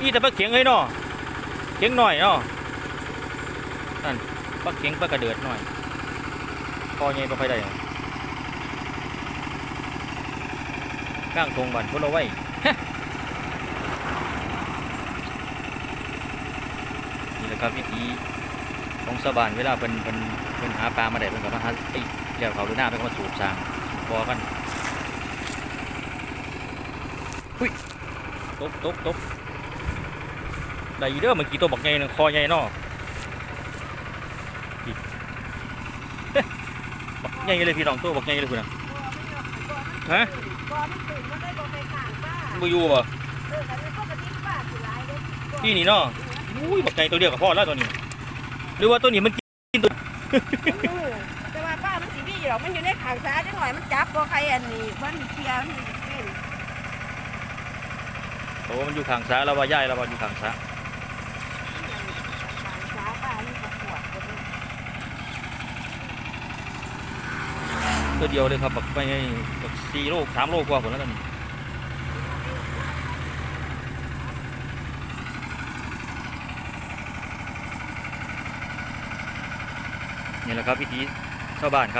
อีแต่ปลาเข็งเฮ้ยเนาะเข็งหน่อยเนาะนั่นปลาเข็งปลากระเดือดหน่อยคอใหญ่ปลาไฟได้ก้างทงบันพวกเราไว้นี่แหละครับวิธีของชาวบ้านเวลาเป็นเป็นเป็นหาปลามาได้เป็นกับมาหาไอ้เลี้ยวเขาหรือหน้าเป็นมาสูบสางสูบบ่อกันหุ้ยตบตบตบ ได้อยู่เด้อเมื่อกี้ตัวบักใหญ่นึงคอใหญ่เนาะอีกบักใหญ่เลยพี่น้องตัวบักใหญ่เลยคุณนะฮะบ่มันตื่นมันได้บ่ไปข้างป้าบ่อยู่บ่เออแต่ในปกติป้าสิหลายเด้อพี่นี่เนาะอุ้ยบักใหญ่ตัวเดียวกับพ่อแล้วตัวนี้ หรือว่าตัวนี้มันกินตัวเออแต่ว่าป้ามันสิมีอยู่หรอกมันอยู่ในข้างซ้ายจังหน่อยมันจับบ่ใครอันนี้มันเคลียร์มันเป็นโอ้มันอยู่ข้างซ้ายแล้วว่าย่ายแล้วว่าอยู่ข้างซ้าย ข้างซ้ายป้านี่ก็ปวดบ่ได้ ตัวเดียวเลยครับแบบไปบักสี่โลสามโลกว่าผลแล้วกันนี่แหละครับวิธีชาวบ้านครับ